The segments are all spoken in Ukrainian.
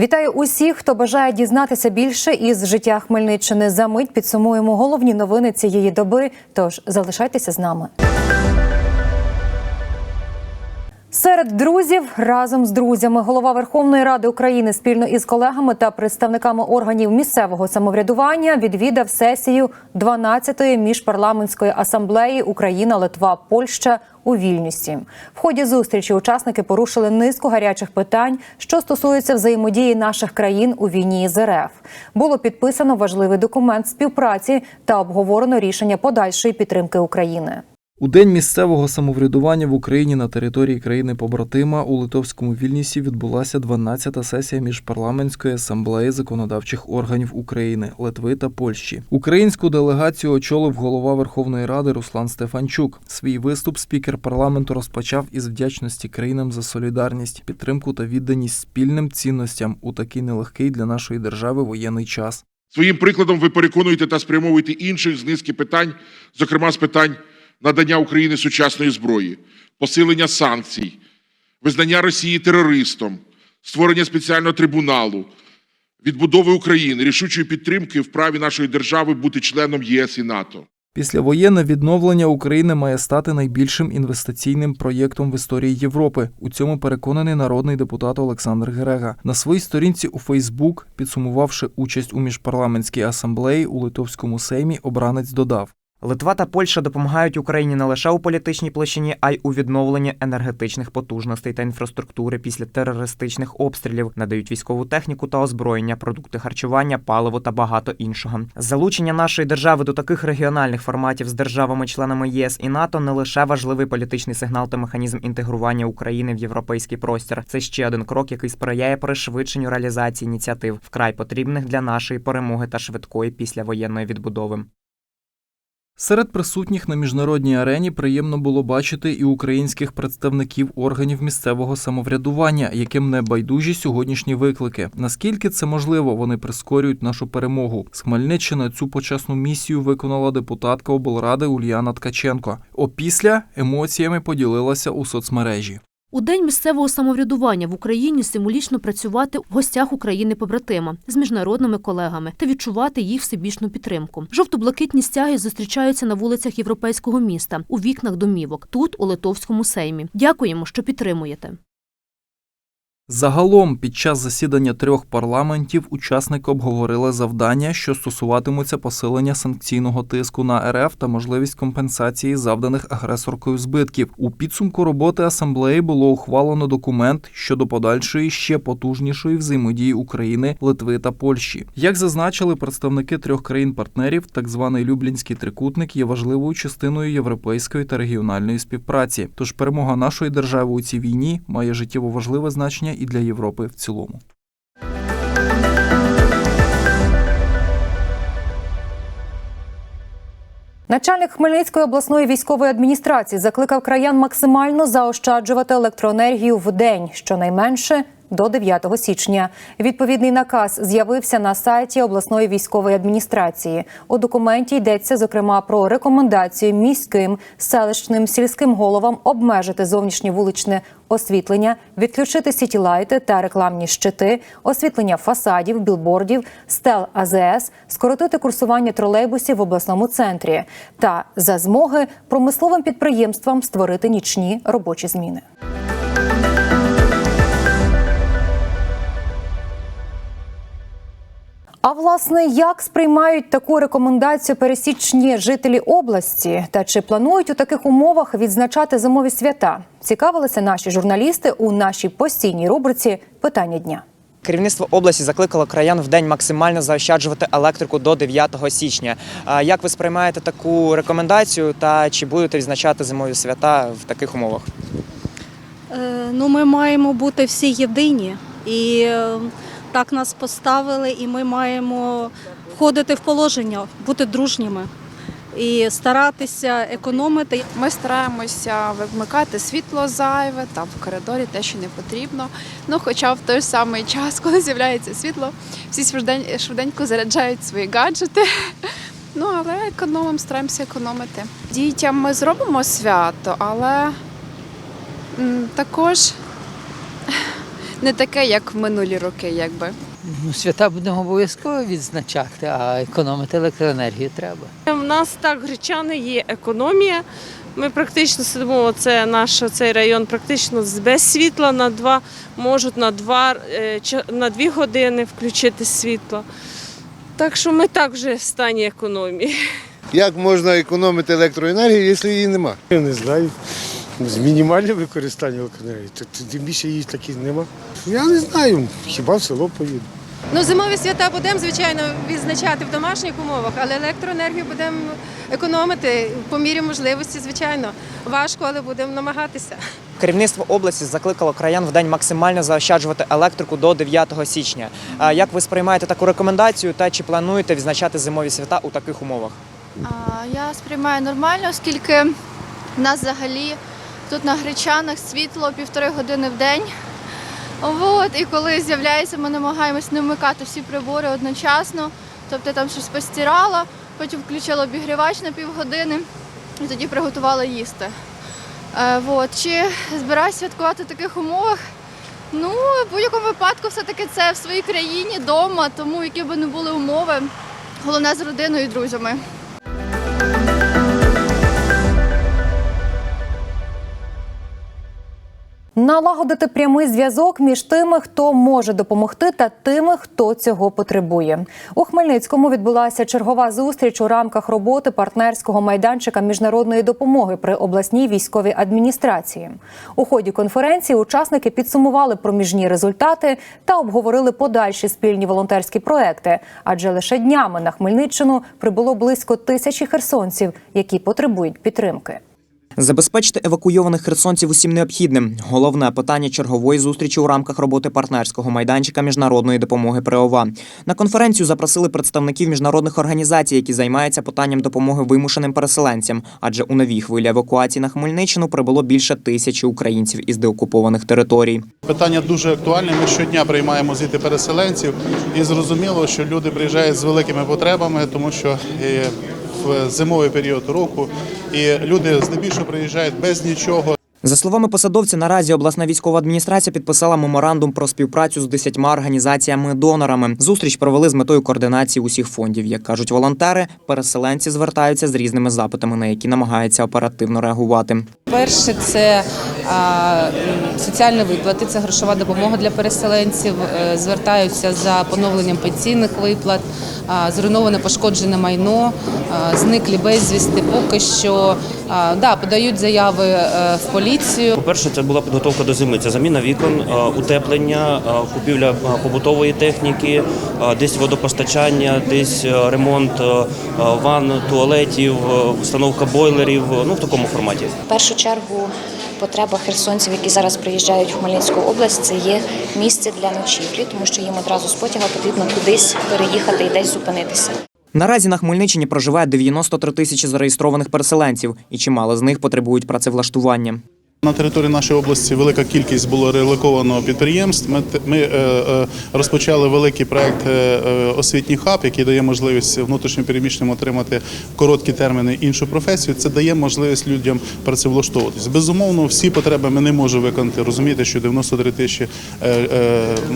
Вітаю усіх, хто бажає дізнатися більше із життя Хмельниччини. За мить підсумуємо головні новини цієї доби. Тож залишайтеся з нами. Серед друзів разом з друзями голова Верховної Ради України спільно із колегами та представниками органів місцевого самоврядування відвідав сесію 12-ї міжпарламентської асамблеї Україна, Литва, Польща у Вільнюсі. В ході зустрічі учасники порушили низку гарячих питань, що стосуються взаємодії наших країн у війні з РФ. Було підписано важливий документ співпраці та обговорено рішення подальшої підтримки України. У день місцевого самоврядування в Україні на території країни побратима у Литовському Вільнісі відбулася 12-та сесія міжпарламентської асамблеї законодавчих органів України, Литви та Польщі. Українську делегацію очолив голова Верховної Ради Руслан Стефанчук. Свій виступ спікер парламенту розпочав із вдячності країнам за солідарність, підтримку та відданість спільним цінностям у такий нелегкий для нашої держави воєнний час. Своїм прикладом ви переконуєте та спрямовуєте інших з низки питань, зокрема з питань надання Україні сучасної зброї, посилення санкцій, визнання Росії терористом, створення спеціального трибуналу, відбудови України, рішучої підтримки в праві нашої держави бути членом ЄС і НАТО. Післявоєнне відновлення України має стати найбільшим інвестиційним проєктом в історії Європи. У цьому переконаний народний депутат Олександр Герега. На своїй сторінці у Фейсбук, підсумувавши участь у міжпарламентській асамблеї у Литовському сеймі, обранець додав. Литва та Польща допомагають Україні не лише у політичній площині, а й у відновленні енергетичних потужностей та інфраструктури після терористичних обстрілів, надають військову техніку та озброєння, продукти харчування, паливо та багато іншого. Залучення нашої держави до таких регіональних форматів з державами-членами ЄС і НАТО не лише важливий політичний сигнал та механізм інтегрування України в європейський простір. Це ще один крок, який сприяє пришвидшенню реалізації ініціатив, вкрай потрібних для нашої перемоги та швидкої післявоєнної відбудови. Серед присутніх на міжнародній арені приємно було бачити і українських представників органів місцевого самоврядування, яким не байдужі сьогоднішні виклики. Наскільки це можливо, вони прискорюють нашу перемогу. З Хмельниччини цю почесну місію виконала депутатка облради Ульяна Ткаченко. Опісля емоціями поділилася у соцмережі. У день місцевого самоврядування в Україні символічно працювати в гостях України побратима з міжнародними колегами та відчувати їх всебічну підтримку. Жовто-блакитні стяги зустрічаються на вулицях європейського міста у вікнах домівок, тут у Литовському сеймі. Дякуємо, що підтримуєте. Загалом, під час засідання трьох парламентів учасники обговорили завдання, що стосуватимуться посилення санкційного тиску на РФ та можливість компенсації завданих агресоркою збитків. У підсумку роботи асамблеї було ухвалено документ щодо подальшої ще потужнішої взаємодії України, Литви та Польщі. Як зазначили представники трьох країн-партнерів, так званий Люблінський трикутник є важливою частиною європейської та регіональної співпраці. Тож перемога нашої держави у цій війні має життєво важливе значення і для Європи в цілому. Начальник Хмельницької обласної військової адміністрації закликав краян максимально заощаджувати електроенергію в день, щонайменше до 9 січня. Відповідний наказ з'явився на сайті обласної військової адміністрації. У документі йдеться зокрема про рекомендацію міським, селищним, сільським головам обмежити зовнішнє вуличне освітлення, відключити сітілайти та рекламні щити, освітлення фасадів, білбордів, стел АЗС, скоротити курсування тролейбусів в обласному центрі та за змоги промисловим підприємствам створити нічні робочі зміни. А власне, як сприймають таку рекомендацію пересічні жителі області, та чи планують у таких умовах відзначати зимові свята? Цікавилися наші журналісти у нашій постійній рубриці Питання дня. Керівництво області закликало краян в день максимально заощаджувати електрику до 9 січня. А Як ви сприймаєте таку рекомендацію та чи будете відзначати зимові свята в таких умовах? Е, Ну, ми маємо бути всі єдині, і е, так нас поставили, і ми маємо входити в положення, бути дружніми і старатися економити. Ми стараємося вимикати світло зайве там в коридорі, те, що не потрібно. Ну, хоча в той самий час, коли з'являється світло, всі швиденько заряджають свої гаджети. Ну, але економимо, стараємося економити. Дітям ми зробимо свято, але також не таке, як в минулі роки, якби. Ну, свята будемо обов'язково відзначати, а економити електроенергію треба. У нас так гречани є економія. Ми практично сидимо. Це наш цей район практично без світла на два, можуть на два е, на дві години включити світло. Так що ми так вже в стані економії. Як можна економити електроенергію, якщо її нема? Я не знаю. З мінімальним використанням т- Тим більше її таких нема. Я не знаю, хіба в село поїду. Ну, зимові свята будемо, звичайно, відзначати в домашніх умовах, але електроенергію будемо економити по мірі можливості, звичайно. Важко, але будемо намагатися. Керівництво області закликало краян в день максимально заощаджувати електрику до 9 січня. Як ви сприймаєте таку рекомендацію та чи плануєте відзначати зимові свята у таких умовах? Я сприймаю нормально, оскільки в нас взагалі тут на Гречанах світло півтори години в день. От, і коли з'являється, ми намагаємось не вмикати всі прибори одночасно. Тобто там щось постирала, потім включила обігрівач на півгодини і тоді приготувала їсти. Е, от. Чи збираюсь святкувати в таких умовах? Ну, в будь-якому випадку, все-таки це в своїй країні, вдома, тому які б не були умови, головне з родиною і друзями. Налагодити прямий зв'язок між тими, хто може допомогти, та тими, хто цього потребує. У Хмельницькому відбулася чергова зустріч у рамках роботи партнерського майданчика міжнародної допомоги при обласній військовій адміністрації. У ході конференції учасники підсумували проміжні результати та обговорили подальші спільні волонтерські проекти. Адже лише днями на Хмельниччину прибуло близько тисячі херсонців, які потребують підтримки. Забезпечити евакуйованих херсонців усім необхідним. Головне питання чергової зустрічі у рамках роботи партнерського майданчика міжнародної допомоги при ОВА. На конференцію запросили представників міжнародних організацій, які займаються питанням допомоги вимушеним переселенцям. Адже у новій хвилі евакуації на Хмельниччину прибуло більше тисячі українців із деокупованих територій. Питання дуже актуальне. Ми щодня приймаємо звідти переселенців, і зрозуміло, що люди приїжджають з великими потребами, тому що е, в зимовий період року і люди здебільшого приїжджають без нічого. За словами посадовця, наразі обласна військова адміністрація підписала меморандум про співпрацю з десятьма організаціями-донорами. Зустріч провели з метою координації усіх фондів. Як кажуть волонтери, переселенці звертаються з різними запитами, на які намагаються оперативно реагувати. Перше це соціальні виплати, це грошова допомога для переселенців. Е, Звертаються за поновленням пенсійних виплат, зруйноване пошкоджене майно, зниклі безвісти. Поки що да, подають заяви е, в поліцію. По-перше, це була підготовка до зими. Це заміна вікон, е, утеплення, купівля побутової техніки, десь водопостачання, десь ремонт ванн, туалетів, установка бойлерів. Ну в такому форматі. Першу чергу потреба херсонців, які зараз приїжджають в Хмельницьку область, це є місце для ночівлі, тому що їм одразу з потяга потрібно кудись переїхати і десь зупинитися. Наразі на Хмельниччині проживає 93 тисячі зареєстрованих переселенців, і чимало з них потребують працевлаштування. На території нашої області велика кількість було релоковано підприємств. Ми, ми е, е, розпочали великий проект е, освітній хаб, який дає можливість внутрішньопереміщеним отримати короткі терміни іншу професію. Це дає можливість людям працевлаштовуватись. Безумовно, всі потреби ми не можемо виконати. Розумієте, що 93 тисячі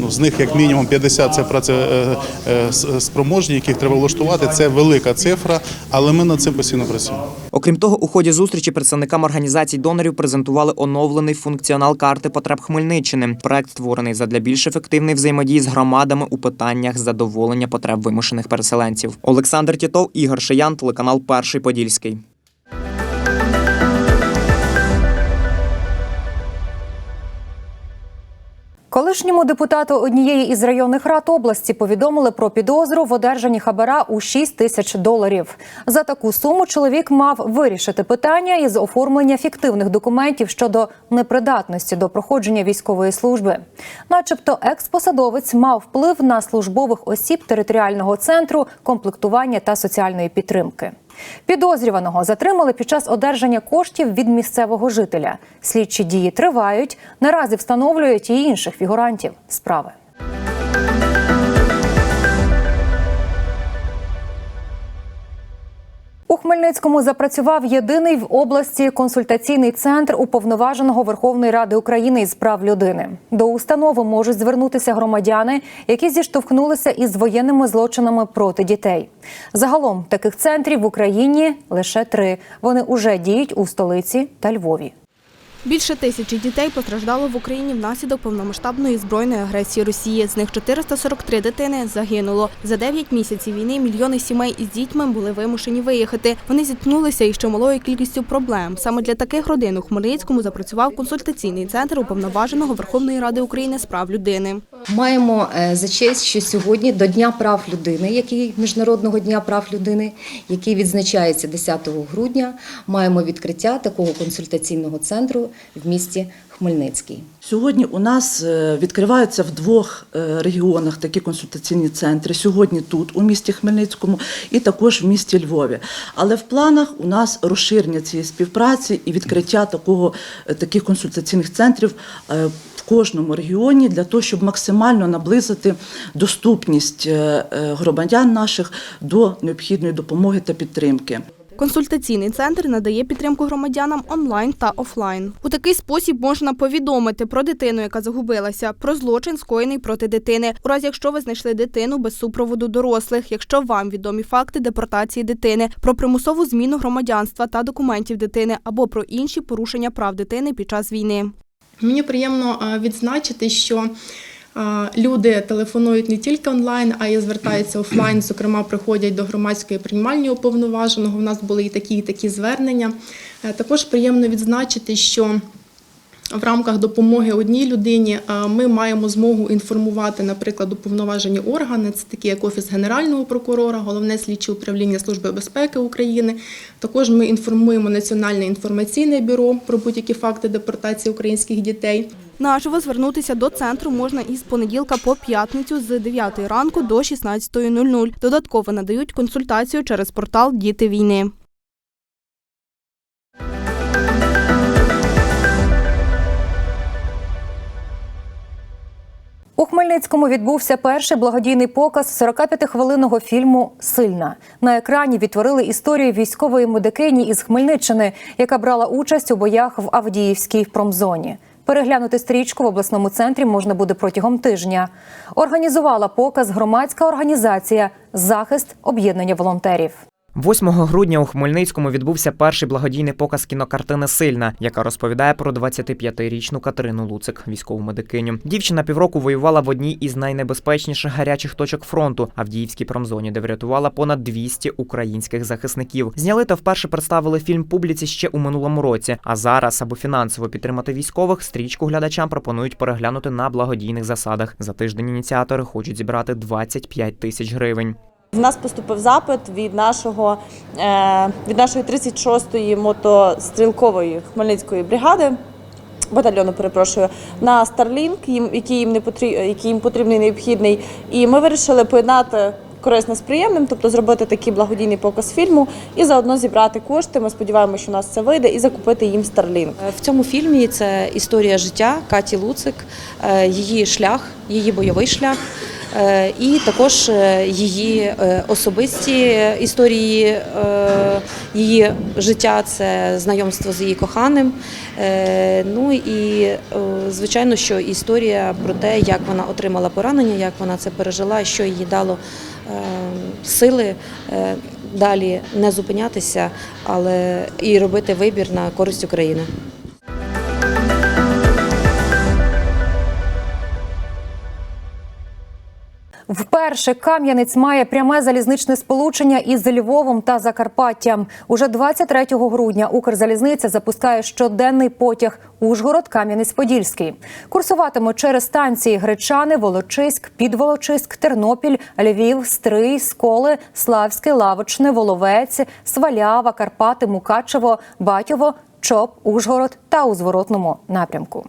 ну, з них як мінімум 50 – це працеспроможні, яких треба влаштувати. Це велика цифра, але ми над цим постійно працюємо. Окрім того, у ході зустрічі представникам організацій донорів презентували оновлений функціонал карти потреб Хмельниччини. Проект створений задля більш ефективної взаємодії з громадами у питаннях задоволення потреб вимушених переселенців. Олександр Тітов, Ігор Шиян, телеканал Перший Подільський. Колишньому депутату однієї із районних рад області повідомили про підозру в одержанні хабара у 6 тисяч доларів. За таку суму чоловік мав вирішити питання із оформлення фіктивних документів щодо непридатності до проходження військової служби. Начебто, експосадовець мав вплив на службових осіб територіального центру комплектування та соціальної підтримки. Підозрюваного затримали під час одержання коштів від місцевого жителя. Слідчі дії тривають. Наразі встановлюють і інших фігурантів справи. Хмельницькому запрацював єдиний в області консультаційний центр уповноваженого Верховної Ради України із прав людини. До установи можуть звернутися громадяни, які зіштовхнулися із воєнними злочинами проти дітей. Загалом таких центрів в Україні лише три. Вони уже діють у столиці та Львові. Більше тисячі дітей постраждало в Україні внаслідок повномасштабної збройної агресії Росії. З них 443 дитини загинуло. За 9 місяців війни мільйони сімей із дітьми були вимушені виїхати. Вони зіткнулися із чималою кількістю проблем. Саме для таких родин у Хмельницькому запрацював консультаційний центр уповноваженого Верховної Ради України з прав людини. Маємо е, за честь, що сьогодні до Дня прав людини, який Міжнародного дня прав людини, який відзначається 10 грудня, маємо відкриття такого консультаційного центру в місті Хмельницький. Сьогодні у нас е, відкриваються в двох е, регіонах такі консультаційні центри. Сьогодні тут, у місті Хмельницькому, і також в місті Львові. Але в планах у нас розширення цієї співпраці і відкриття такого, е, таких консультаційних центрів кожному регіоні для того, щоб максимально наблизити доступність громадян наших до необхідної допомоги та підтримки. Консультаційний центр надає підтримку громадянам онлайн та офлайн. У такий спосіб можна повідомити про дитину, яка загубилася, про злочин, скоєний проти дитини, у разі якщо ви знайшли дитину без супроводу дорослих, якщо вам відомі факти депортації дитини, про примусову зміну громадянства та документів дитини або про інші порушення прав дитини під час війни. Мені приємно е, відзначити, що люди телефонують не тільки онлайн, а й звертаються офлайн. Зокрема, приходять до громадської приймальні уповноваженого. У нас були і такі, і такі звернення. Е, Також приємно відзначити, що в рамках допомоги одній людині ми маємо змогу інформувати, наприклад, уповноважені органи, це такі як Офіс Генерального прокурора, Головне слідче управління Служби безпеки України. Також ми інформуємо Національне інформаційне бюро про будь-які факти депортації українських дітей. Наживо звернутися до центру можна із понеділка по п'ятницю з 9 ранку до 16.00. Додатково надають консультацію через портал Діти війни. У Хмельницькому відбувся перший благодійний показ 45-хвилинного фільму Сильна. На екрані відтворили історію військової медикині із Хмельниччини, яка брала участь у боях в Авдіївській промзоні. Переглянути стрічку в обласному центрі можна буде протягом тижня. Організувала показ громадська організація Захист об'єднання волонтерів. 8 грудня у Хмельницькому відбувся перший благодійний показ кінокартини Сильна, яка розповідає про 25-річну Катерину Луцик, військову медикиню. Дівчина півроку воювала в одній із найнебезпечніших гарячих точок фронту Авдіївській промзоні, де врятувала понад 200 українських захисників. Зняли та вперше представили фільм публіці ще у минулому році. А зараз, аби фінансово підтримати військових, стрічку глядачам пропонують переглянути на благодійних засадах. За тиждень ініціатори хочуть зібрати 25 тисяч гривень. В нас поступив запит від нашого е, від нашої 36-ї мотострілкової хмельницької бригади. Батальйону перепрошую на Starlink, їм який їм не потріб, який їм потрібний необхідний. І ми вирішили поєднати корисне з приємним, тобто зробити такий благодійний показ фільму і заодно зібрати кошти. Ми сподіваємося, що у нас це вийде, і закупити їм Starlink. В цьому фільмі це історія життя Каті Луцик, е, її шлях, її бойовий шлях. Е, І також е, її е, особисті історії, її життя це знайомство з її коханим. Ну і звичайно, що історія про те, як вона отримала поранення, як вона це пережила, що їй дало сили далі не зупинятися, але і робити вибір на користь України. Вперше Кам'янець має пряме залізничне сполучення із Львовом та Закарпаттям. Уже 23 грудня Укрзалізниця запускає щоденний потяг Ужгород Кам'янець-Подільський. Курсуватиме через станції Гречани, Волочиськ, Підволочиськ, Тернопіль, Львів, Стрий, Сколи, Славське, Лавочне, Воловець, Свалява, Карпати, Мукачево, Батьово, Чоп, Ужгород та у зворотному напрямку.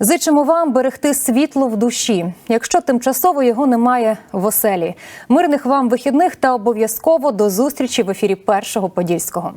Зичимо вам берегти світло в душі, якщо тимчасово його немає в оселі. Мирних вам вихідних та обов'язково до зустрічі в ефірі першого подільського.